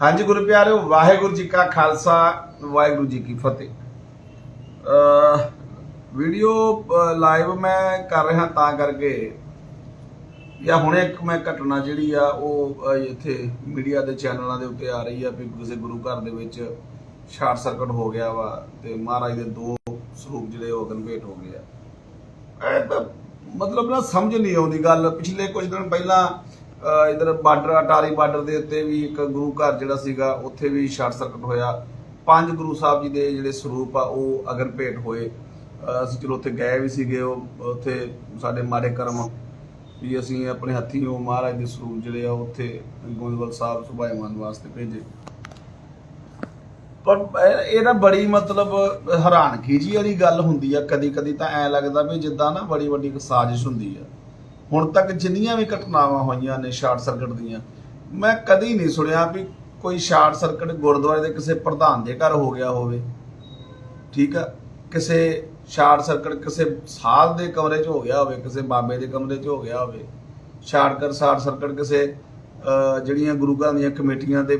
ਹਾਂਜੀ ਗੁਰੂ ਪਿਆਰਿਓ, ਵਾਹਿਗੁਰੂ ਜੀ ਕਾ ਖਾਲਸਾ, ਵਾਹਿਗੁਰੂ ਜੀ ਕੀ ਫਤਿਹ। ਵੀਡੀਓ ਲਾਈਵ ਮੈਂ ਕਰ ਰਿਹਾ ਤਾਂ ਕਰਕੇ, ਜਾਂ ਹੁਣੇ ਇੱਕ ਮੈਂ ਘਟਨਾ ਜਿਹੜੀ ਆ, ਉਹ ਇੱਥੇ ਮੀਡੀਆ ਦੇ ਚੈਨਲਾਂ ਦੇ ਉੱਤੇ ਆ ਰਹੀ ਆ ਵੀ ਕਿਸੇ ਗੁਰੂ ਘਰ ਦੇ ਵਿੱਚ ਸ਼ਾਰਟ ਸਰਕਟ ਹੋ ਗਿਆ ਵਾ, ਤੇ ਮਹਾਰਾਜ ਦੇ ਦੋ ਸਰੂਪ ਜਿਹੜੇ ਉਹ ਕਨਵੇਟ ਹੋ ਗਏ ਆ। ਮਤਲਬ ਨਾ ਸਮਝ ਨਹੀਂ ਆਉਂਦੀ ਗੱਲ। ਪਿਛਲੇ ਕੁਝ ਦਿਨ ਪਹਿਲਾਂ ਇਧਰ ਬਾਰਡਰ, ਅਟਾਰੀ ਬਾਰਡਰ ਦੇ ਉੱਤੇ ਵੀ ਇੱਕ ਗੁਰੂ ਘਰ ਜਿਹੜਾ ਸੀਗਾ, ਉੱਥੇ ਵੀ ਸ਼ਾਰਟ ਸਰਕਟ ਹੋਇਆ। ਪੰਜ ਗੁਰੂ ਸਾਹਿਬ ਜੀ ਦੇ ਜਿਹੜੇ ਸਰੂਪ ਆ, ਉਹ ਅਗਰ ਭੇਟ ਹੋਏ। ਅਸੀਂ ਚਲੋ ਉੱਥੇ ਗਏ ਵੀ ਸੀਗੇ, ਉਹ ਉੱਥੇ ਸਾਡੇ ਮਾੜੇ ਕਰਮ ਵੀ ਅਸੀਂ ਆਪਣੇ ਹੱਥੀਂ ਉਹ ਮਹਾਰਾਜ ਦੇ ਸਰੂਪ ਜਿਹੜੇ ਆ, ਉੱਥੇ ਗੋਇੰਦਵਾਲ ਸਾਹਿਬ ਸੁਭਾਈਮਾਨ ਵਾਸਤੇ ਭੇਜੇ। ਪਰ ਇਹ- ਨਾ ਬੜੀ ਮਤਲਬ ਹੈਰਾਨਗੀ ਜੀ ਵਾਲੀ ਗੱਲ ਹੁੰਦੀ ਆ। ਕਦੀ ਕਦੀ ਤਾਂ ਐ ਲੱਗਦਾ ਵੀ ਜਿੱਦਾਂ ਨਾ ਬੜੀ ਵੱਡੀ ਸਾਜ਼ਿਸ਼ ਹੁੰਦੀ ਆ। ਹੁਣ ਤੱਕ ਜਿੰਨੀਆਂ ਵੀ ਘਟਨਾਵਾਂ ਹੋਈਆਂ ਨੇ ਸ਼ਾਰਟ ਸਰਕਟ ਦੀਆਂ, ਮੈਂ ਕਦੀ ਨਹੀਂ ਸੁਣਿਆ ਵੀ ਕੋਈ ਸ਼ਾਰਟ ਸਰਕਟ ਗੁਰਦੁਆਰੇ ਦੇ ਕਿਸੇ ਪ੍ਰਧਾਨ ਦੇ ਘਰ ਹੋ ਗਿਆ ਹੋਵੇ। ਠੀਕ ਆ? ਕਿਸੇ ਸ਼ਾਰਟ ਸਰਕਟ ਕਿਸੇ ਸਾਧ ਦੇ ਕਮਰੇ 'ਚ ਹੋ ਗਿਆ ਹੋਵੇ, ਕਿਸੇ ਬਾਬੇ ਦੇ ਕਮਰੇ 'ਚ ਹੋ ਗਿਆ ਹੋਵੇ। ਸ਼ਾਰਟ ਸ਼ਾਰਟ ਸਰਕਟ ਕਿਸੇ ਜਿਹੜੀਆਂ ਗੁਰੂ ਘਰਾਂ ਦੀਆਂ ਕਮੇਟੀਆਂ ਦੇ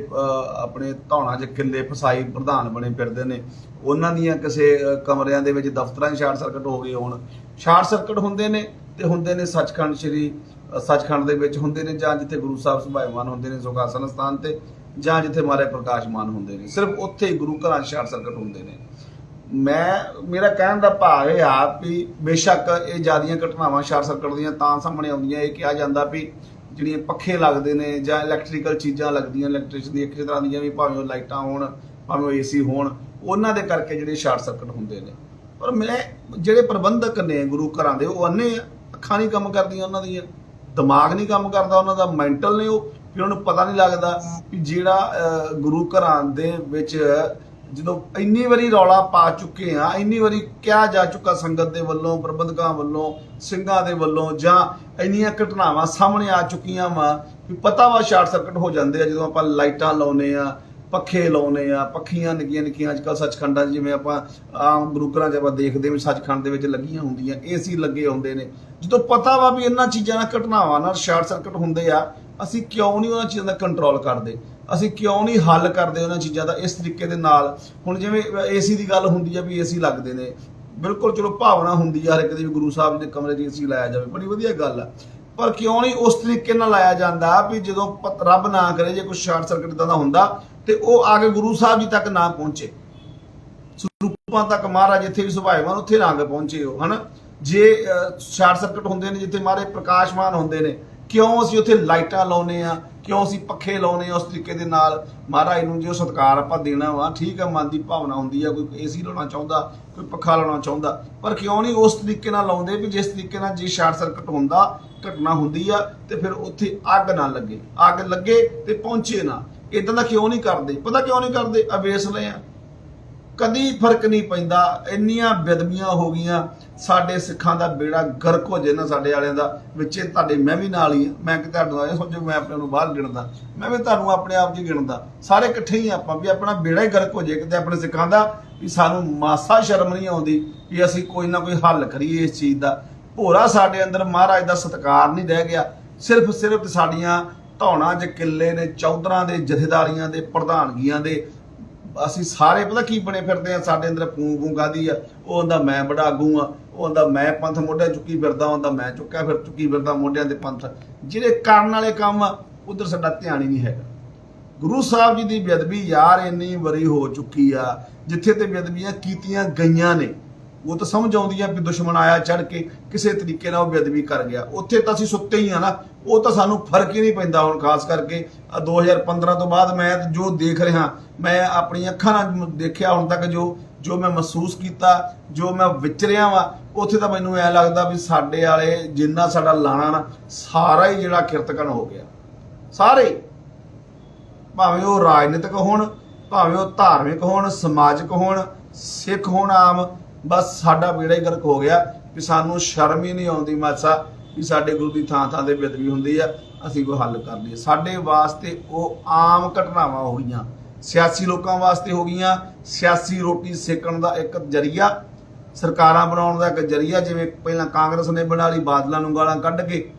ਆਪਣੇ ਧੌਣਾ 'ਚ ਕਿੱਲੇ ਫਸਾਈ ਪ੍ਰਧਾਨ ਬਣੇ ਫਿਰਦੇ ਨੇ, ਉਹਨਾਂ ਦੀਆਂ ਕਿਸੇ ਕਮਰਿਆਂ ਦੇ ਵਿੱਚ ਦਫ਼ਤਰਾਂ 'ਚ ਸ਼ਾਰਟ ਸਰਕਟ ਹੋ ਗਏ ਹੋਣ। ਸ਼ਾਰਟ ਸਰਕਟ ਹੁੰਦੇ ਨੇ ਤੇ ਹੁੰਦੇ ਨੇ ਸੱਚਖੰਡ ਸ੍ਰੀ ਸੱਚਖੰਡ ਦੇ ਵਿੱਚ ਹੁੰਦੇ ਨੇ ਜਾਂ ਜਿੱਥੇ ਗੁਰੂ ਸਾਹਿਬ ਸੁਭਾਈਮਾਨ ਹੁੰਦੇ ਨੇ ਸੁਖਾਸਨ ਸਥਾਨ ਤੇ ਜਾਂ ਜਿੱਥੇ ਮਾਰੇ ਪ੍ਰਕਾਸ਼ਮਾਨ ਹੁੰਦੇ ਨੇ। ਸਿਰਫ ਉੱਥੇ ਗੁਰੂ ਘਰਾਂ ਸ਼ਾਰਟ ਸਰਕਟ ਹੁੰਦੇ ਨੇ। ਮੈਂ, ਮੇਰਾ ਕਹਿਣ ਦਾ ਭਾਵ ਇਹ ਆ ਵੀ ਬੇਸ਼ੱਕ ਇਹ ਜਿਆਦੀਆਂ ਘਟਨਾਵਾਂ ਸ਼ਾਰਟ ਸਰਕਟ ਦੀਆਂ ਤਾਂ ਸਾਹਮਣੇ ਆਉਂਦੀਆਂ। ਇਹ ਕਿਹਾ ਜਾਂਦਾ ਵੀ ਜਿਹੜੀਆਂ ਪੱਖੇ ਲੱਗਦੇ ਨੇ ਜਾਂ ਇਲੈਕਟ੍ਰੀਕਲ ਚੀਜ਼ਾਂ ਲੱਗਦੀਆਂ ਇਲੈਕਟ੍ਰਿਸਿਟੀ ਦੀ ਇੱਕ ਤਰ੍ਹਾਂ ਦੀਆਂ ਵੀ ਭਾਵੇਂ ਉਹ ਲਾਈਟਾਂ ਹੋਣ, ਭਾਵੇਂ ਉਹ ਏਸੀ ਹੋਣ, ਉਹਨਾਂ ਦੇ ਕਰਕੇ ਜਿਹੜੇ ਸ਼ਾਰਟ ਸਰਕਟ ਹੁੰਦੇ ਨੇ। ਪਰ ਮੈਂ, ਜਿਹੜੇ ਪ੍ਰਬੰਧਕ ਨੇ ਗੁਰੂ ਘਰਾਂ ਦੇ, ਉਹ ਅੰਨੇ ਆ। ਅੱਖਾਂ ਨਹੀਂ ਕੰਮ ਕਰਦੀਆਂ ਉਹਨਾਂ ਦੀਆਂ, ਦਿਮਾਗ ਨਹੀਂ ਕੰਮ ਕਰਦਾ ਉਹਨਾਂ ਦਾ ਮੈਂਟਲ ਨੇ ਉਹ ਵੀ ਉਹਨਾਂ ਨੂੰ ਪਤਾ ਨਹੀਂ ਲੱਗਦਾ ਵੀ ਜਿਹੜਾ ਗੁਰੂ ਘਰਾਂ ਦੇ ਵਿੱਚ ਜਦੋਂ ਇੰਨੀ ਵਾਰੀ ਰੌਲਾ ਪਾ ਚੁੱਕੇ ਆ, ਇੰਨੀ ਵਾਰੀ ਕਿਹਾ ਜਾ ਚੁੱਕਾ ਸੰਗਤ ਦੇ ਵੱਲੋਂ, ਪ੍ਰਬੰਧਕਾਂ ਵੱਲੋਂ, ਸਿੰਘਾਂ ਦੇ ਵੱਲੋਂ, ਜਾਂ ਇੰਨੀਆਂ ਘਟਨਾਵਾਂ ਸਾਹਮਣੇ ਆ ਚੁੱਕੀਆਂ ਵਾ, ਵੀ ਪਤਾ ਵਾ ਸ਼ਾਰਟ ਸਰਕਟ ਹੋ ਜਾਂਦੇ ਆ ਜਦੋਂ ਆਪਾਂ ਲਾਈਟਾਂ ਲਾਉਨੇ ਆ ਪੱਖੇ ਲਾਉਨੇ ਆ, ਪੱਖੀਆਂ ਨਿੱਕੀਆਂ ਨਿੱਕੀਆਂ ਅੱਜਕੱਲ ਸੱਚਖੰਡਾਂ 'ਚ ਜਿਵੇਂ ਆਪਾਂ ਆਮ ਗੁਰੂ ਘਰਾਂ 'ਚ ਆਪਾਂ ਦੇਖਦੇ ਵੀ ਸੱਚਖੰਡ ਦੇ ਵਿੱਚ ਲੱਗੀਆਂ ਹੁੰਦੀਆਂ ਏਸੀ ਲੱਗੇ ਹੁੰਦੇ ਨੇ। ਜਦੋਂ ਪਤਾ ਵਾ ਵੀ ਇਹਨਾਂ ਚੀਜ਼ਾਂ ਨਾਲ ਘਟਨਾਵਾਂ ਨਾਲ ਸ਼ਾਰਟ ਸਰਕਟ ਹੁੰਦੇ ਆ, ਅਸੀਂ ਕਿਉਂ ਨਹੀਂ ਉਹਨਾਂ ਚੀਜ਼ਾਂ ਦਾ ਕੰਟਰੋਲ ਕਰਦੇ? ਅਸੀਂ ਕਿਉਂ ਨਹੀਂ ਹੱਲ ਕਰਦੇ ਉਹਨਾਂ ਚੀਜ਼ਾਂ ਦਾ ਇਸ ਤਰੀਕੇ ਦੇ ਨਾਲ? ਹੁਣ ਜਿਵੇਂ ਏਸੀ ਦੀ ਗੱਲ ਹੁੰਦੀ ਆ ਵੀ ਏਸੀ ਲੱਗਦੇ ਨੇ। ਬਿਲਕੁਲ ਚਲੋ ਭਾਵਨਾ ਹੁੰਦੀ ਆ ਹਰ ਇੱਕ ਦੀ ਵੀ ਗੁਰੂ ਸਾਹਿਬ ਦੇ ਕਮਰੇ 'ਚ ਏਸੀ ਲਾਇਆ ਜਾਵੇ, ਬੜੀ ਵਧੀਆ ਗੱਲ ਆ। ਪਰ ਕਿਉਂ ਨਹੀਂ ਉਸ ਤਰੀਕੇ ਨਾਲ ਲਾਇਆ ਜਾਂਦਾ ਵੀ ਜਦੋਂ ਰੱਬ ਨਾ ਕਰੇ, ਜੇ ਕੋਈ ਸ਼ਾਰਟ ਸਰਕਟ ਇਦਾਂ ਦਾ ਹੁੰਦਾ ਤੇ ਉਹ ਆ ਕੇ ਗੁਰੂ ਸਾਹਿਬ ਜੀ ਤੱਕ ਨਾ ਪਹੁੰਚੇ। ਸਰੂਪਾਂ ਤੱਕ ਮਹਾਰਾਜ ਜਿੱਥੇ ਵੀ ਸੁਭਾਈਮਾਨ ਉੱਥੇ ਨਾ ਕੇ ਪਹੁੰਚੇ ਹੋ ਹਨਾ? ਜੇ ਸ਼ਾਰਟ ਸਰਕਟ ਹੁੰਦੇ ਨੇ, ਜਿੱਥੇ ਮਾਰੇ ਪ੍ਰਕਾਸ਼ਮਾਨ ਹੁੰਦੇ ਨੇ, ਕਿਉਂ ਅਸੀਂ ਉੱਥੇ ਲਾਈਟਾਂ ਲਾਉਨੇ ਆ ਕਿਉਂ ਅਸੀਂ ਪੱਖੇ ਲਾਉਨੇ ਆ ਉਸ ਤਰੀਕੇ ਦੇ ਨਾਲ? ਮਹਾਰਾਜ ਨੂੰ ਜੋ ਸਤਿਕਾਰ ਆਪਾਂ ਦੇਣਾ ਵਾ, ਠੀਕ ਆ, ਮਨ ਦੀ ਭਾਵਨਾ ਹੁੰਦੀ ਆ, ਕੋਈ ਏਸੀ ਲਾਉਣਾ ਚਾਹੁੰਦਾ, ਕੋਈ ਪੱਖਾ ਲਾਉਣਾ ਚਾਹੁੰਦਾ, ਪਰ ਕਿਉਂ ਨਹੀਂ ਉਸ ਤਰੀਕੇ ਨਾਲ ਲਾਉਂਦੇ ਵੀ ਜਿਸ ਤਰੀਕੇ ਨਾਲ ਜੇ ਸ਼ਾਰਟ ਸਰਕਟ ਹੁੰਦਾ, ਘਟਨਾ ਹੁੰਦੀ ਆ, ਤੇ ਫਿਰ ਉੱਥੇ ਅੱਗ ਨਾ ਲੱਗੇ। ਅੱਗ ਲੱਗੇ ਤੇ ਪਹੁੰਚੇ ਨਾ। ਇਦਾਂ ਦਾ ਕਿਉਂ ਨਹੀਂ ਕਰਦੇ? ਪਤਾ ਕਿਉਂ ਨਹੀਂ ਕਰਦੇ? ਅਵੇਸ ਲਏ ਆ। ਕਦੀ ਫ਼ਰਕ ਨਹੀਂ ਪੈਂਦਾ। ਇੰਨੀਆਂ ਬੇਦਬੀਆਂ ਹੋ ਗਈਆਂ। ਸਾਡੇ ਸਿੱਖਾਂ ਦਾ ਬੇੜਾ ਗਰਕ ਹੋ ਜੇ ਨਾ ਸਾਡੇ ਵਾਲਿਆਂ ਦਾ, ਵਿੱਚੇ ਤੁਹਾਡੇ ਮੈਂ ਵੀ ਨਾਲ ਹੀ ਆ। ਮੈਂ ਕਿ ਤੁਹਾਨੂੰ ਇਹ ਸੋਚੋ ਮੈਂ ਆਪਣੇ ਨੂੰ ਬਾਹਰ ਗਿਣਦਾ। ਮੈਂ ਵੀ ਤੁਹਾਨੂੰ ਆਪਣੇ ਆਪ 'ਚ ਗਿਣਦਾ। ਸਾਰੇ ਇਕੱਠੇ ਹੀ ਆਪਾਂ ਵੀ ਆਪਣਾ ਬੇੜਾ ਹੀ ਗਰਕ ਹੋ ਜੇ ਕਿਤੇ ਆਪਣੇ ਸਿੱਖਾਂ ਦਾ, ਵੀ ਸਾਨੂੰ ਮਾਸਾ ਸ਼ਰਮ ਨਹੀਂ ਆਉਂਦੀ ਵੀ ਅਸੀਂ ਕੋਈ ਨਾ ਕੋਈ ਹੱਲ ਕਰੀਏ ਇਸ ਚੀਜ਼ ਦਾ। ਭੋਰਾ ਸਾਡੇ ਅੰਦਰ ਮਹਾਰਾਜ ਦਾ ਸਤਿਕਾਰ ਨਹੀਂ ਰਹਿ ਗਿਆ। ਸਿਰਫ ਸਿਰਫ ਸਾਡੀਆਂ ਧੌਣਾ 'ਚ ਕਿੱਲੇ ਨੇ, ਚੌਧਰਾਂ ਦੇ, ਜਥੇਦਾਰੀਆਂ ਦੇ, ਪ੍ਰਧਾਨਗੀਆਂ ਦੇ। ਅਸੀਂ ਸਾਰੇ ਪਤਾ ਕੀ ਬਣੇ ਫਿਰਦੇ ਆ, ਸਾਡੇ ਅੰਦਰ ਪੂੰ ਫੂੰ ਕਾਦੀ ਆ। ਉਹ ਹੁੰਦਾ ਮੈਂ ਬੜਾ ਆਗੂ ਆ ਉਹ ਹੁੰਦਾ ਮੈਂ ਪੰਥ ਮੋਢੇ ਚੁੱਕੀ ਫਿਰਦਾ। ਹੁੰਦਾ ਮੈਂ ਚੁੱਕਿਆ ਫਿਰ, ਚੁੱਕੀ ਫਿਰਦਾ ਮੋਢਿਆਂ ਦੇ ਪੰਥ। ਜਿਹੜੇ ਕਰਨ ਵਾਲੇ ਕੰਮ ਆ, ਉਧਰ ਸਾਡਾ ਧਿਆਨ ਹੀ ਨਹੀਂ ਹੈਗਾ। ਗੁਰੂ ਸਾਹਿਬ ਜੀ ਦੀ ਬੇਅਦਬੀ ਯਾਰ ਇੰਨੀ ਵਰੀ ਹੋ ਚੁੱਕੀ ਆ, ਜਿੱਥੇ ਤੇ ਬੇਅਦਬੀਆਂ ਕੀਤੀਆਂ ਗਈਆਂ ਨੇ। ਉਹ ਤਾਂ ਸਮਝ ਆਉਂਦੀ ਆ ਵੀ ਦੁਸ਼ਮਣ ਆਇਆ ਚੜ ਕੇ ਕਿਸੇ ਤਰੀਕੇ ਨਾਲ ਉਹ ਬੇਅਦਬੀ ਕਰ ਗਿਆ। ਉੱਥੇ ਤਾਂ ਅਸੀਂ ਸੁੱਤੇ ਹੀ ਆ ਨਾ, ਉਹ ਤਾਂ ਸਾਨੂੰ ਫ਼ਰਕ ਹੀ ਨਹੀਂ ਪੈਂਦਾ ਹੁਣ ਖਾਸ ਕਰਕੇ ਆਹ 2015 ਤੋਂ ਬਾਅਦ ਮੈਂ ਜੋ ਦੇਖ ਰਿਹਾ, ਮੈਂ ਆਪਣੀਆਂ ਅੱਖਾਂ ਨਾਲ ਦੇਖਿਆ ਹੁਣ ਤੱਕ ਜੋ ਜੋ ਮੈਂ ਮਹਿਸੂਸ ਕੀਤਾ, ਜੋ ਮੈਂ ਵਿਚਰਿਆ ਵਾ, ਉੱਥੇ ਤਾਂ ਮੈਨੂੰ ਐ ਲੱਗਦਾ ਵੀ ਸਾਡੇ ਵਾਲੇ ਜਿੰਨਾ ਸਾਡਾ ਲਾਣਾ ਨਾ, ਸਾਰਾ ਹੀ ਜਿਹੜਾ ਕਿਰਤਕਨ ਹੋ ਗਿਆ। ਸਾਰੇ। ਭਾਵੇਂ ਉਹ ਰਾਜਨੀਤਿਕ ਹੋਣ, ਭਾਵੇਂ ਉਹ ਧਾਰਮਿਕ ਹੋਣ, ਸਮਾਜਿਕ ਹੋਣ, ਸਿੱਖ ਹੋਣ ਆਮ ਬਸ ਸਾਡਾ ਬੇੜਾ ਹੀ ਗਰਕ ਹੋ ਗਿਆ ਵੀ ਸਾਨੂੰ ਸ਼ਰਮ ਹੀ ਨਹੀਂ ਆਉਂਦੀ ਮਾਸਾ ਵੀ ਸਾਡੇ ਗੁਰੂ ਦੀ ਥਾਂ ਥਾਂ ਤੇ ਬੇਦਬੀ ਹੁੰਦੀ ਆ, ਅਸੀਂ ਕੋਈ ਹੱਲ ਕਰ ਲਈਏ। ਸਾਡੇ ਵਾਸਤੇ ਉਹ ਆਮ ਘਟਨਾਵਾਂ ਹੋ ਗਈਆਂ। ਸਿਆਸੀ ਲੋਕਾਂ ਵਾਸਤੇ ਹੋ ਗਈਆਂ। ਸਿਆਸੀ ਰੋਟੀ ਸੇਕਣ ਦਾ ਇੱਕ ਜਰੀਆ, ਸਰਕਾਰਾਂ ਬਣਾਉਣ ਦਾ ਇੱਕ ਜਰੀਆ, ਜਿਵੇਂ ਪਹਿਲਾਂ ਕਾਂਗਰਸ ਨੇ ਬਣਾ ਲਈ, ਬਾਦਲਾਂ ਨੂੰ ਗਾਲਾਂ ਕੱਢ ਕੇ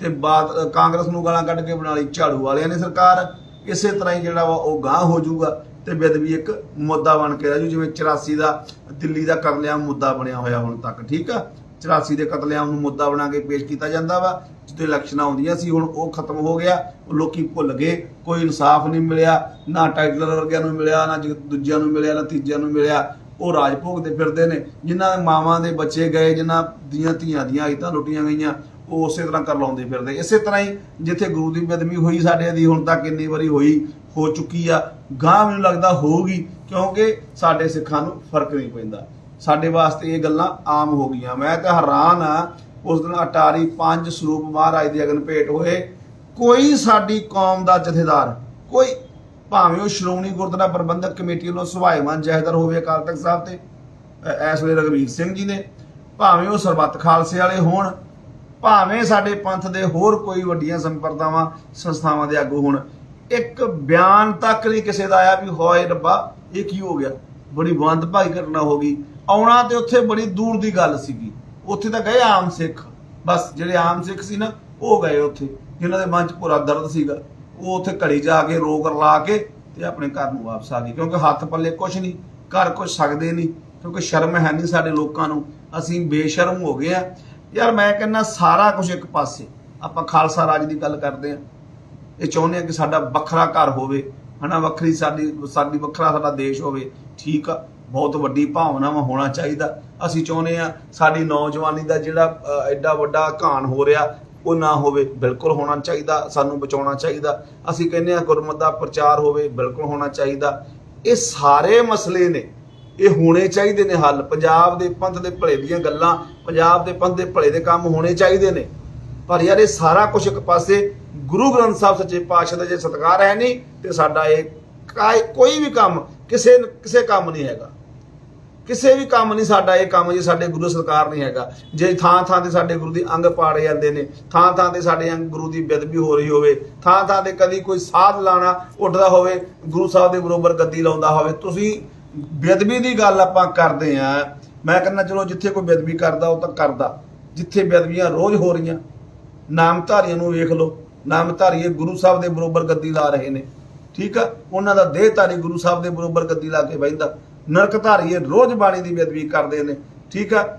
ਤੇ ਬਾਦ ਕਾਂਗਰਸ ਨੂੰ ਗਾਲਾਂ ਕੱਢ ਕੇ ਬਣਾ ਲਈ, ਝਾੜੂ ਵਾਲਿਆਂ ਨੇ ਸਰਕਾਰ। ਇਸੇ ਤਰ੍ਹਾਂ ਹੀ ਜਿਹੜਾ ਵਾ ਉਹ ਗਾਂ ਹੋ ਜਾਊਗਾ। ਤੇ ਬੇਦਬੀ ਇੱਕ ਮੁੱਦਾ ਬਣ ਕੇ ਰਹਿ ਜੂ ਜਿਵੇਂ 84 ਦਾ ਦਿੱਲੀ ਦਾ ਕਤਲੇਆਮ ਮੁੱਦਾ ਬਣਿਆ ਹੋਇਆ ਹੁਣ ਤੱਕ, ਠੀਕ ਆ? 84 ਦੇ ਕਤਲੇਆਮ ਨੂੰ ਮੁੱਦਾ ਬਣਾ ਕੇ ਪੇਸ਼ ਕੀਤਾ ਜਾਂਦਾ ਵਾ ਜਿੱਤੇ ਇਲੈਕਸ਼ਨਾਂ ਆਉਂਦੀਆਂ ਸੀ, ਹੁਣ ਉਹ ਖਤਮ ਹੋ ਗਿਆ, ਉਹ ਲੋਕੀ ਭੁੱਲ ਗਏ, ਕੋਈ ਇਨਸਾਫ ਨਹੀਂ ਮਿਲਿਆ, ਨਾ ਟਾਈਟਲਰ ਵਰਗਿਆਂ ਨੂੰ ਮਿਲਿਆ, ਨਾ ਦੂਜਿਆਂ ਨੂੰ ਮਿਲਿਆ, ਨਾ ਤੀਜਿਆਂ ਨੂੰ ਮਿਲਿਆ, ਉਹ ਰਾਜ ਭੋਗਦੇ ਫਿਰਦੇ ਨੇ, ਜਿਨ੍ਹਾਂ ਦੇ ਮਾਵਾਂ ਦੇ ਬੱਚੇ ਗਏ, ਜਿਨ੍ਹਾਂ ਦੀਆਂ ਧੀਆਂ ਦੀਆਂ ਆਇਤਾਂ ਲੁੱਟੀਆਂ ਗਈਆਂ, ਉਹ ਉਸੇ ਤਰ੍ਹਾਂ ਕਰ ਲਾਉਂਦੇ ਫਿਰਦੇ, ਇਸੇ ਤਰ੍ਹਾਂ ਹੀ ਜਿੱਥੇ ਗੁਰੂ ਦੀ ਬਦਮੀ ਹੋਈ ਸਾਡੇ ਦੀ ਹੁਣ ਤੱਕ ਕਿੰਨੀ ਵਾਰੀ ਹੋਈ ਹੋ ਚੁੱਕੀ ਆ। ਗਾਂ ਮੈਨੂੰ ਲੱਗਦਾ ਹੋਊਗੀ, ਕਿਉਂਕਿ ਸਾਡੇ ਸਿੱਖਾਂ ਨੂੰ ਫ਼ਰਕ ਨਹੀਂ ਪੈਂਦਾ। ਸਾਡੇ ਵਾਸਤੇ ਇਹ ਗੱਲਾਂ ਆਮ ਹੋ ਗਈਆਂ। ਮੈਂ ਤਾਂ ਹੈਰਾਨ ਆ, ਉਸ ਦਿਨ ਅਟਾਰੀ ਪੰਜ ਸਰੂਪ ਮਹਾਰਾਜ ਦੇ ਅਗਨ ਭੇਟ ਹੋਏ। ਕੋਈ ਸਾਡੀ ਕੌਮ ਦਾ ਜਥੇਦਾਰ, ਕੋਈ ਭਾਵੇਂ ਉਹ ਸ਼੍ਰੋਮਣੀ ਗੁਰਦੁਆਰਾ ਪ੍ਰਬੰਧਕ ਕਮੇਟੀ ਵੱਲੋਂ ਸੁਭਾਈਮਾਨ ਜਹਦਰ ਹੋਵੇ ਅਕਾਲ ਤਖਤ ਸਾਹਿਬ ਤੇ, ਅ- ਇਸ ਵੇਲੇ ਰਗਵੀਰ ਸਿੰਘ ਜੀ ਨੇ, ਭਾਵੇਂ ਉਹ ਸਰਬੱਤ ਖਾਲਸੇ ਵਾਲੇ ਹੋਣ, ਭਾਵੇਂ ਸਾਡੇ ਪੰਥ ਦੇ ਹੋਰ ਕੋਈ ਵੱਡੀਆਂ ਸੰਪਰਦਾਵਾਂ, ਸੰਸਥਾਵਾਂ ਦੇ ਆਗੂ ਹੋਣ ਇੱਕ ਬਿਆਨ ਤੱਕ ਨਹੀਂ ਕਿਸੇ ਦਾ ਆਇਆ ਵੀ ਹੋਏ ਰੱਬਾ, ਇਹ ਕੀ ਹੋ ਗਿਆ? ਬੜੀ ਬੰਦਭਾਈ ਘਟਨਾ ਹੋ ਗਈ। ਆਉਣਾ ਤੇ ਉੱਥੇ ਬੜੀ ਦੂਰ ਦੀ ਗੱਲ ਸੀਗੀ। ਉੱਥੇ ਤਾਂ ਗਏ ਆਮ ਸਿੱਖ। ਬਸ ਜਿਹੜੇ ਆਮ ਸਿੱਖ ਸੀ ਨਾ, ਉਹ ਗਏ ਉੱਥੇ। ਜਿਨ੍ਹਾਂ ਦੇ ਮਨ 'ਚ ਪੂਰਾ ਦਰਦ ਸੀਗਾ। ਉਹ ਉੱਥੇ ਘੜੀ ਜਾ ਕੇ ਰੋਕ ਲਾ ਕੇ ਤੇ ਆਪਣੇ ਘਰ ਨੂੰ ਵਾਪਸ ਆ ਗਏ। ਕਿਉਂਕਿ ਹੱਥ ਪੱਲੇ ਕੁਝ ਨਹੀਂ ਕਰ ਕੁਝ ਸਕਦੇ ਨਹੀਂ। ਕਿਉਂਕਿ ਸ਼ਰਮ ਹੈ ਨਹੀਂ ਸਾਡੇ ਲੋਕਾਂ ਨੂੰ। ਅਸੀਂ ਬੇਸ਼ਰਮ ਹੋ ਗਏ ਆ ਯਾਰ ਮੈਂ ਕਹਿੰਦਾ ਸਾਰਾ ਕੁਝ ਇੱਕ ਪਾਸੇ। ਆਪਾਂ ਖਾਲਸਾ ਰਾਜ ਦੀ ਗੱਲ ਕਰਦੇ ਆ ਇਹ ਚਾਹੁੰਦੇ ਆ ਕਿ ਸਾਡਾ ਵੱਖਰਾ ਘਰ ਹੋਵੇ, ਹਨਾ, ਵੱਖਰੀ ਸਾਡੀ ਸਾਡੀ ਵੱਖਰਾ ਸਾਡਾ ਦੇਸ਼ ਹੋਵੇ। ਠੀਕ ਆ, ਬਹੁਤ ਵੱਡੀ ਭਾਵਨਾਵਾਂ ਹੋਣਾ ਚਾਹੀਦਾ। ਅਸੀਂ ਚਾਹੁੰਦੇ ਆ ਸਾਡੀ ਨੌਜਵਾਨੀ ਦਾ ਜਿਹੜਾ ਐਡਾ ਵੱਡਾ ਘਾਣ ਹੋ ਰਿਹਾ, ਉਹ ਨਾ ਹੋਵੇ। ਬਿਲਕੁਲ ਹੋਣਾ ਚਾਹੀਦਾ, ਸਾਨੂੰ ਬਚਾਉਣਾ ਚਾਹੀਦਾ। ਅਸੀਂ ਕਹਿੰਦੇ ਆ ਗੁਰਮਤ ਦਾ ਪ੍ਰਚਾਰ ਹੋਵੇ, ਬਿਲਕੁਲ ਹੋਣਾ ਚਾਹੀਦਾ। ਇਹ ਸਾਰੇ ਮਸਲੇ ਨੇ। ਇਹ ਹੋਣੇ ਚਾਹੀਦੇ ਨੇ ਹੱਲ। ਪੰਜਾਬ ਦੇ ਪੰਥ ਦੇ ਭਲੇ ਦੀਆਂ ਗੱਲਾਂ, ਪੰਜਾਬ ਦੇ ਪੰਥ ਦੇ ਭਲੇ ਦੇ ਕੰਮ ਹੋਣੇ ਚਾਹੀਦੇ ਨੇ। ਪਰ ਯਾਰ, ਇਹ ਸਾਰਾ ਕੁਝ ਇੱਕ ਪਾਸੇ ਗੁਰੂ ਗ੍ਰੰਥ ਸਾਹਿਬ ਸੱਚੇ ਪਾਤਸ਼ਾਹ ਦਾ ਜੇ ਸਤਿਕਾਰ ਹੈ ਨਹੀਂ, ਤੇ ਸਾਡਾ ਇਹ ਕੋਈ ਵੀ ਕੰਮ ਕਿਸੇ ਕਿਸੇ ਕੰਮ ਨਹੀਂ ਹੈਗਾ। ਕਿਸੇ ਵੀ ਕੰਮ ਨਹੀਂ ਸਾਡਾ ਇਹ ਕੰਮ ਜੇ ਸਾਡੇ ਗੁਰੂ ਸਰਕਾਰ ਨਹੀਂ ਹੈਗਾ। ਜੇ ਥਾਂ ਥਾਂ ਤੇ ਸਾਡੇ ਗੁਰੂ ਦੀ ਅੰਗ ਪਾੜੇ ਜਾਂਦੇ ਨੇ, ਥਾਂ ਥਾਂ ਤੇ ਸਾਡੇ ਅੰਗ ਗੁਰੂ ਦੀ ਬੇਦਬੀ ਹੋ ਰਹੀ ਹੋਵੇ, ਥਾਂ ਥਾਂ ਤੇ ਕਦੀ ਕੋਈ ਸਾਧ ਲਾਣਾ ਉੱਠਦਾ ਹੋਵੇ, ਗੁਰੂ ਸਾਹਿਬ ਦੇ ਬਰੋਬਰ ਗੱਦੀ ਲਾਉਂਦਾ ਹੋਵੇ, ਤੁਸੀਂ ਬੇਦਬੀ ਦੀ ਗੱਲ ਆਪਾਂ ਕਰਦੇ ਆ। ਮੈਂ ਕਹਿੰਦਾ ਚਲੋ ਜਿੱਥੇ ਕੋਈ ਬੇਦਬੀ ਕਰਦਾ ਉਹ ਤਾਂ ਕਰਦਾ। ਜਿੱਥੇ ਬੇਦਬੀਆਂ ਰੋਜ਼ ਹੋ ਰਹੀਆਂ, ਨਾਮਧਾਰੀਆਂ ਨੂੰ ਵੇਖ ਲਓ। ਨਾਮ ਧਾਰੀਏ ਗੁਰੂ ਸਾਹਿਬ ਦੇ ਬਰੋਬਰ ਗੱਦੀ ਲਾ ਰਹੇ ਨੇ। ਠੀਕ ਆ? ਉਹਨਾਂ ਦਾ ਦੇਹ ਧਾਰੀ ਗੁਰੂ ਸਾਹਿਬ ਦੇ ਬਰੋਬਰ ਗੱਦੀ ਲਾ ਕੇ ਬੈਠਦਾ ਨਰਕਧਾਰੀਏ ਰੋਜ਼ ਬਾਣੀ ਦੀ ਬੇਅਦਬੀ ਕਰਦੇ ਨੇ। ਠੀਕ ਆ?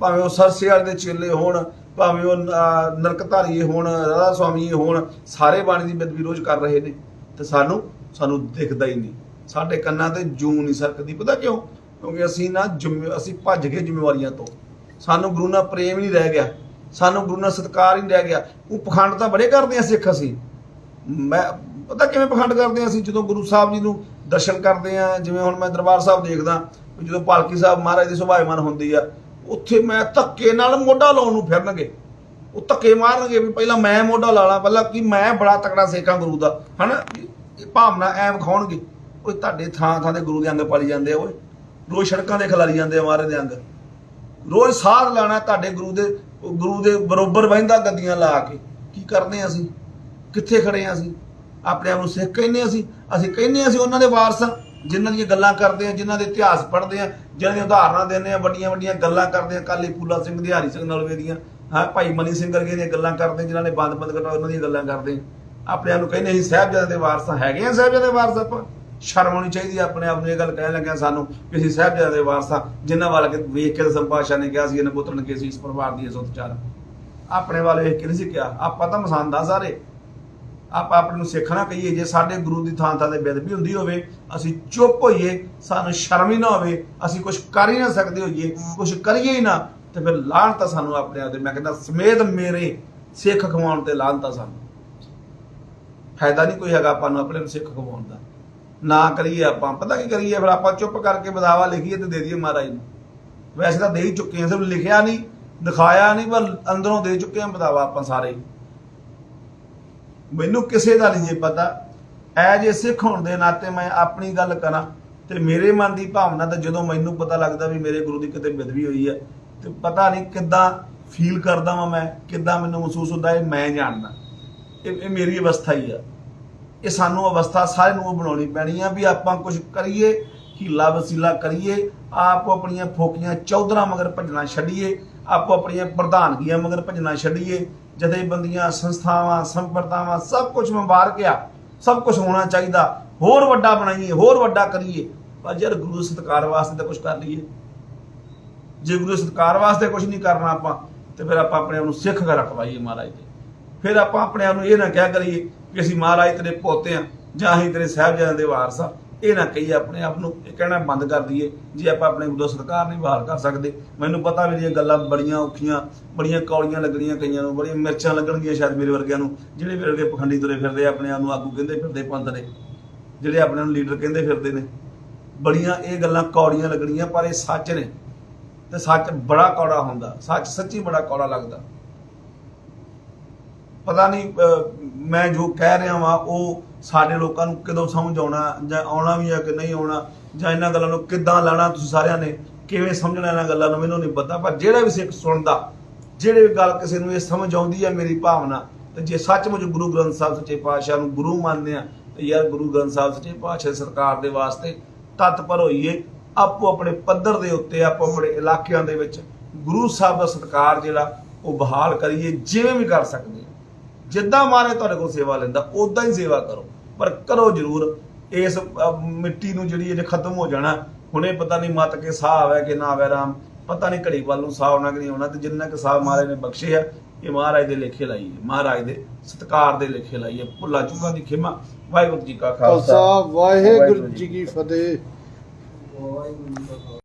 ਭਾਵੇਂ ਉਹ ਸਰਸੇ ਵਾਲੇ ਦੇ ਚੇਲੇ ਹੋਣ ਭਾਵੇਂ ਉਹ ਅਹ, ਨਰਕਧਾਰੀਏ ਹੋਣ ਰਾਧਾ ਸੁਆਮੀ ਹੋਣ ਸਾਰੇ ਬਾਣੀ ਦੀ ਬੇਅਦਬੀ ਰੋਜ਼ ਕਰ ਰਹੇ ਨੇ। ਤੇ ਸਾਨੂੰ ਸਾਨੂੰ ਦਿਖਦਾ ਹੀ ਨਹੀਂ। ਸਾਡੇ ਕੰਨਾਂ ਤੇ ਜੂ ਨਹੀਂ ਸਰਕਦੀ। ਪਤਾ ਕਿਉਂ? ਕਿਉਂਕਿ ਅਸੀਂ ਨਾ ਜ਼ਿੰਮੇ- ਅਸੀਂ ਭੱਜ ਗਏ ਜ਼ਿੰਮੇਵਾਰੀਆਂ ਤੋਂ। ਸਾਨੂੰ ਗੁਰੂ ਨਾਲ ਪ੍ਰੇਮ ਹੀ ਨਹੀਂ ਰਹਿ ਗਿਆ। ਸਾਨੂੰ ਗੁਰੂ ਨਾਲ ਸਤਿਕਾਰ ਹੀ ਨਹੀਂ ਰਹਿ ਗਿਆ। ਉਹ ਪਖੰਡ ਤਾਂ ਬੜੇ ਕਰਦੇ ਆ ਸਿੱਖ ਅਸੀਂ। ਮੈਂ ਪਤਾ ਕਿਵੇਂ ਪਖੰਡ ਕਰਦੇ ਆ ਅਸੀਂ? ਜਦੋਂ ਗੁਰੂ ਸਾਹਿਬ ਜੀ ਨੂੰ ਦਰਸ਼ਨ ਕਰਦੇ ਆ, ਜਿਵੇਂ ਹੁਣ ਮੈਂ ਦਰਬਾਰ ਸਾਹਿਬ ਦੇਖਦਾ ਜਦੋਂ ਪਾਲਕੀ ਸਾਹਿਬ ਮਹਾਰਾਜ ਦੀ ਸੁਭਾਇਮਾਨ ਹੁੰਦੀ ਆ, ਉੱਥੇ ਮੈਂ ਧੱਕੇ ਨਾਲ ਮੋਢਾ ਲਾਉਣ ਨੂੰ ਫਿਰਨਗੇ। ਉਹ ਧੱਕੇ ਮਾਰਨਗੇ ਵੀ ਪਹਿਲਾਂ ਮੈਂ ਮੋਢਾ ਲਾ ਲਾਂ, ਪਹਿਲਾਂ ਕਿ ਮੈਂ ਬੜਾ ਤਕੜਾ ਸੇਖਾਂ ਗੁਰੂ ਦਾ। ਹਨਾ? ਇਹ ਭਾਵਨਾ ਐ ਵਿਖਾਉਣਗੇ। ਓਏ ਤੁਹਾਡੇ ਥਾਂ ਥਾਂ ਦੇ ਗੁਰੂ ਦੇ ਅੰਗ ਪਾਲੀ ਜਾਂਦੇ ਆ, ਓਏ। ਰੋਜ਼ ਸੜਕਾਂ ਦੇ ਖਿਲਾਰੀ ਜਾਂਦੇ ਆ ਮਹਾਰਾਜ ਦੇ ਅੰਗ। ਰੋਜ਼ ਸਾਧ ਲਾਣਾ ਤੁਹਾਡੇ ਗੁਰੂ ਦੇ ਗੁਰੂ ਦੇ ਬਰੋਬਰ ਬਹਿੰਦਾ ਗੱਦੀਆਂ ਲਾ ਕੇ। ਕੀ ਕਰਦੇ ਹਾਂ ਅਸੀਂ? ਕਿੱਥੇ ਖੜੇ ਹਾਂ ਅਸੀਂ? ਆਪਣੇ ਆਪ ਨੂੰ ਸਿੱਖ ਕਹਿੰਦੇ ਹਾਂ ਅਸੀਂ? ਅਸੀਂ ਕਹਿੰਦੇ ਹਾਂ ਅਸੀਂ ਉਹਨਾਂ ਦੇ ਵਾਰਸ ਹਾਂ ਜਿਨ੍ਹਾਂ ਦੀਆਂ ਗੱਲਾਂ ਕਰਦੇ ਆ ਜਿਨ੍ਹਾਂ ਦੇ ਇਤਿਹਾਸ ਪੜ੍ਹਦੇ ਆ ਜਿਨ੍ਹਾਂ ਦੀਆਂ ਉਦਾਹਰਨਾਂ ਦਿੰਦੇ ਆ ਵੱਡੀਆਂ ਵੱਡੀਆਂ ਗੱਲਾਂ ਕਰਦੇ ਆ ਕਾਲੀ ਫੂਲਾ ਸਿੰਘ ਦਿਹਾਰੀ ਸਿੰਘ ਨਲਵੇ ਦੀਆਂ ਹਾਂ ਭਾਈ ਮਨੀ ਸਿੰਘ ਵਰਗੇ ਦੀਆਂ ਗੱਲਾਂ ਕਰਦੇ ਆ, ਜਿਨ੍ਹਾਂ ਨੇ ਬੰਦ ਬੰਦ ਕਰਨਾ ਉਹਨਾਂ ਦੀਆਂ ਗੱਲਾਂ ਕਰਦੇ ਆਪਣੇ ਆਪ ਨੂੰ ਕਹਿੰਦੇ ਅਸੀਂ ਸਾਹਿਬਜ਼ਾਦੇ ਦੇ ਵਾਰਸ ਹੈਗੇ ਆ ਸਾਹਿਬਜ਼ਾਦੇ ਦੇ ਵਾਰਸ ਆਪਾਂ। ਸ਼ਰਮ ਆਉਣੀ ਚਾਹੀਦੀ ਹੈ ਆਪਣੇ ਆਪ ਨੂੰ ਇਹ ਗੱਲ ਕਹਿਣ ਲੱਗਿਆ ਸਾਨੂੰ ਕਿ ਅਸੀਂ ਸਾਹਿਬਜ਼ਾਦੇ ਦੇ ਵਾਰਸ ਜਿਨ੍ਹਾਂ ਵੱਲ ਵੇਖ ਕੇ ਦਸਮ ਨੇ ਕਿਹਾ ਸੀ, ਇਹਨਾਂ ਪੁੱਤਰਨ ਕੇ ਸੀ, ਇਸ ਪਰਿਵਾਰ ਦੀ ਸੁੱਤ ਚਾਰ ਆਪਣੇ ਵੱਲ ਵੇਖ ਕੇ ਨਹੀਂ ਸੀ ਕਿਹਾ। ਆਪਾਂ ਤਾਂ ਮਸੰਦ ਆ ਸਾਰੇ। ਆਪਾਂ ਆਪਣੇ ਨੂੰ ਸਿੱਖ ਨਾ ਕਹੀਏ, ਜੇ ਸਾਡੇ ਗੁਰੂ ਦੀ ਥਾਂ ਥਾਂ ਤੇ ਬੇਦਬੀ ਹੁੰਦੀ ਹੋਵੇ, ਅਸੀਂ ਚੁੱਪ ਹੋਈਏ, ਸਾਨੂੰ ਸ਼ਰਮ ਹੀ ਨਾ ਹੋਵੇ, ਅਸੀਂ ਕੁਝ ਕਰ ਹੀ ਨਾ ਸਕਦੇ ਹੋਈਏ ਕੁਝ ਕਰੀਏ ਹੀ ਨਾ, ਤੇ ਫਿਰ ਲਾਹਣ ਤਾਂ ਸਾਨੂੰ ਆਪਣੇ ਆਪ ਦੇ ਮੈਂ ਕਹਿੰਦਾ, ਸਮੇਤ ਮੇਰੇ ਸਿੱਖ ਖਵਾਉਣ ਤੇ ਲਾਹਣ ਤਾਂ ਸਾਨੂੰ। ਫਾਇਦਾ ਨਹੀਂ ਕੋਈ ਹੈਗਾ ਆਪਾਂ ਨੂੰ ਆਪਣੇ ਨੂੰ ਸਿੱਖ ਖਵਾਉਣ ਦਾ। ਨਾ ਕਰੀਏ ਆਪਾਂ, ਪਤਾ ਕੀ ਕਰੀਏ? ਫਿਰ ਆਪਾਂ ਚੁੱਪ ਕਰਕੇ ਬਦਾਵਾ ਲਿਖੀਏ ਤੇ ਦੇ ਦਈਏ ਮਹਾਰਾਜ ਨੂੰ। ਵੈਸੇ ਤਾਂ ਦੇ ਹੀ ਚੁੱਕੇ ਹਾਂ, ਸਿਰਫ ਲਿਖਿਆ ਨਹੀਂ, ਦਿਖਾਇਆ ਨਹੀਂ, ਪਰ ਅੰਦਰੋਂ ਦੇ ਚੁੱਕੇ ਹਾਂ ਬਦਾਵਾ ਆਪਾਂ ਸਾਰੇ। ਮੈਨੂੰ ਕਿਸੇ ਦਾ ਨਹੀਂ ਪਤਾ। ਐ ਜੇ ਸਿੱਖ ਹੋਣ ਦੇ ਨਾਤੇ ਮੈਂ ਆਪਣੀ ਗੱਲ ਕਰਾਂ, ਤੇ ਮੇਰੇ ਮਨ ਦੀ ਭਾਵਨਾ ਤਾਂ ਜਦੋਂ ਮੈਨੂੰ ਪਤਾ ਲੱਗਦਾ ਵੀ ਮੇਰੇ ਗੁਰੂ ਦੀ ਕਿਤੇ ਬਿਦਵੀ ਹੋਈ ਹੈ ਤੇ ਪਤਾ ਨਹੀਂ ਕਿੱਦਾਂ ਫੀਲ ਕਰਦਾ ਵਾਂ ਮੈਂ, ਕਿੱਦਾਂ ਮੈਨੂੰ ਮਹਿਸੂਸ ਹੁੰਦਾ, ਇਹ ਮੈਂ ਜਾਣਦਾ। ਇਹ ਮੇਰੀ ਅਵਸਥਾ ਹੀ ਆ। ਇਹ ਸਾਨੂੰ ਅਵਸਥਾ ਸਾਰੇ ਨੂੰ ਉਹ ਬਣਾਉਣੀ ਪੈਣੀ ਆ ਵੀ ਆਪਾਂ ਕੁਝ ਕਰੀਏ ਹੀਲਾ ਵਸੀਲਾ ਕਰੀਏ, ਆਪੋ ਆਪਣੀਆਂ ਫੋਕੀਆਂ ਚੌਧਰਾ ਮਗਰ ਭੱਜਣਾ ਛੱਡੀਏ, ਆਪੋ ਆਪਣੀਆਂ ਪ੍ਰਧਾਨਗੀਆਂ ਮਗਰ ਭੱਜਣਾ ਛੱਡੀਏ, ਜਥੇਬੰਦੀਆਂ, ਸੰਸਥਾਵਾਂ ਸੰਪਰਦਾਵਾਂ ਸਭ ਕੁਝ ਮੁਬਾਰਕ ਆ ਸਭ ਕੁਝ ਹੋਣਾ ਚਾਹੀਦਾ, ਹੋਰ ਵੱਡਾ ਬਣਾਈਏ, ਹੋਰ ਵੱਡਾ ਕਰੀਏ। ਪਰ ਯਾਰ ਗੁਰੂ ਸਤਕਾਰ ਵਾਸਤੇ ਤਾਂ ਕੁਝ ਕਰ ਲਈਏ। ਜੇ ਗੁਰੂ ਸਤਕਾਰ ਵਾਸਤੇ ਕੁਝ ਨਹੀਂ ਕਰਨਾ ਆਪਾਂ, ਤੇ ਫਿਰ ਆਪਾਂ ਆਪਣੇ ਆਪ ਨੂੰ ਸਿੱਖ ਕੇ ਰਖਵਾਈਏ ਮਹਾਰਾਜ ਦੇ ਫਿਰ ਆਪਾਂ ਆਪਣੇ ਆਪ ਨੂੰ ਇਹ ਨਾ ਕਿਹਾ ਕਰੀਏ ਕਿ ਅਸੀਂ ਮਹਾਰਾਜ ਤੇਰੇ ਪੋਤੇ ਆ, ਜਾਂ ਅਸੀਂ ਤੇਰੇ ਸਾਹਿਬਜ਼ਾਦਿਆਂ ਦੇ ਵਾਰਸ ਆ। ਇਹ ਨਾ ਕਹੀਏ ਆਪਣੇ ਆਪ ਨੂੰ, ਇਹ ਕਹਿਣਾ ਬੰਦ ਕਰ ਦਈਏ। ਜੇ ਆਪਾਂ ਆਪਣੇ ਗੁਰੂ ਸਤਕਾਰ ਨਹੀਂ ਬਹਾਲ ਕਰ ਸਕਦੇ, ਮੈਨੂੰ ਪਤਾ ਮੇਰੀਆਂ ਗੱਲਾਂ ਬੜੀਆਂ ਔਖੀਆਂ, ਬੜੀਆਂ ਕੌੜੀਆਂ ਲੱਗਣੀਆਂ ਕਈਆਂ ਨੂੰ, ਬੜੀਆਂ ਮਿਰਚਾਂ ਲੱਗਣਗੀਆਂ ਸ਼ਾਇਦ ਮੇਰੇ ਵਰਗਿਆਂ ਨੂੰ, ਜਿਹੜੇ ਮੇਰੇ ਵਰਗੇ ਪਖੰਡੀ ਤੁਰੇ ਫਿਰਦੇ ਆਪਣੇ ਆਪ ਨੂੰ ਆਗੂ ਕਹਿੰਦੇ ਫਿਰਦੇ ਪੰਥ ਦੇ, ਜਿਹੜੇ ਆਪਣੇ ਨੂੰ ਲੀਡਰ ਕਹਿੰਦੇ ਫਿਰਦੇ ਨੇ। ਬੜੀਆਂ ਇਹ ਗੱਲਾਂ ਕੌੜੀਆਂ ਲੱਗਣੀਆਂ, ਪਰ ਇਹ ਸੱਚ ਨੇ। ਤੇ ਸੱਚ ਬੜਾ ਕੌੜਾ ਹੁੰਦਾ, ਸੱਚ ਸੱਚੀ ਬੜਾ ਕੌੜਾ ਲੱਗਦਾ। ਪਤਾ ਨਹੀਂ ਮੈਂ ਜੋ ਕਹਿ ਰਿਹਾ ਵਾਂ, ਉਹ ਸਾਡੇ ਲੋਕਾਂ ਨੂੰ ਕਦੋਂ ਸਮਝ ਆਉਣਾ, ਜਾਂ ਆਉਣਾ ਵੀ ਹੈ ਕਿ ਨਹੀਂ ਆਉਣਾ, ਜਾਂ ਇਹਨਾਂ ਗੱਲਾਂ ਨੂੰ ਕਿੱਦਾਂ ਲੈਣਾ ਤੁਸੀਂ ਸਾਰਿਆਂ ਨੇ, ਕਿਵੇਂ ਸਮਝਣਾ ਇਹਨਾਂ ਗੱਲਾਂ ਨੂੰ ਮੈਨੂੰ ਨਹੀਂ ਪਤਾ, ਪਰ ਜਿਹੜਾ ਵੀ ਸਿੱਖ ਸੁਣਦਾ, ਜਿਹੜੇ ਵੀ ਗੱਲ ਕਿਸੇ ਨੂੰ ਇਹ ਸਮਝ ਆਉਂਦੀ ਹੈ ਮੇਰੀ ਭਾਵਨਾ, ਤੇ ਜੇ ਸੱਚਮੁੱਚ ਗੁਰੂ ਗ੍ਰੰਥ ਸਾਹਿਬ ਸੱਚੇ ਪਾਤਸ਼ਾਹ ਨੂੰ ਗੁਰੂ ਮੰਨਦੇ ਆ, ਤੇ ਯਾਰ ਗੁਰੂ ਗ੍ਰੰਥ ਸਾਹਿਬ ਸੱਚੇ ਪਾਤਸ਼ਾਹ ਸਰਕਾਰ ਦੇ ਵਾਸਤੇ ਤਤਪਰ ਹੋਈਏ, ਆਪੋ ਆਪਣੇ ਪੱਧਰ ਦੇ ਉੱਤੇ, ਆਪੋ ਆਪਣੇ ਇਲਾਕਿਆਂ ਦੇ ਵਿੱਚ ਗੁਰੂ ਸਾਹਿਬ ਦਾ ਸਤਕਾਰ ਜਿਹੜਾ, ਉਹ ਬਹਾਲ ਕਰੀਏ, ਜਿਵੇਂ ਵੀ ਕਰ ਸਕਦੇ ਜਿੱਦਾਂ ਮਾਰੇ ਤੁਹਾਡੇ ਕੋਲ ਸੇਵਾ ਲੈਂਦਾ ਉਦਾਂ ਹੀ ਸੇਵਾ ਕਰੋ। ਪਰ ਕਰੋ ਜ਼ਰੂਰ। ਇਸ ਮਿੱਟੀ ਨੂੰ ਜਿਹੜੀ ਇਹ ਖਤਮ ਹੋ ਜਾਣਾ ਹੁਣੇ ਪਤਾ ਨਹੀਂ ਮਤ ਕੇ ਸਾਹ ਆਵੇ ਕਿ ਨਾ ਆਵੇ ਰਾਮ ਪਤਾ ਨਹੀਂ ਘੜੀ ਵੱਲ ਨੂੰ ਸਾਹ ਆਉਣਾ ਕਿ ਨਹੀਂ ਆਉਣਾ ਤੇ ਜਿੰਨਾ ਕਿ ਸਾਹ ਮਹਾਰਾਜ ਨੇ ਬਖਸ਼ੇ ਆ ਇਹ ਮਹਾਰਾਜ ਦੇ ਲੇਖੇ ਲਾਈਏ। ਮਹਾਰਾਜ ਦੇ ਸਤਕਾਰ ਦੇ ਲੇਖੇ ਲਾਈਏ। ਭੁੱਲਾ ਚੁੱਕਾਂ ਦੀ ਖਿਮਾ। ਵਾਹਿਗੁਰੂ ਜੀ ਕਾ ਖਾਲਸਾ। ਵਾਹਿਗੁਰੂ ਜੀ ਕੀ ਫਤਿਹ।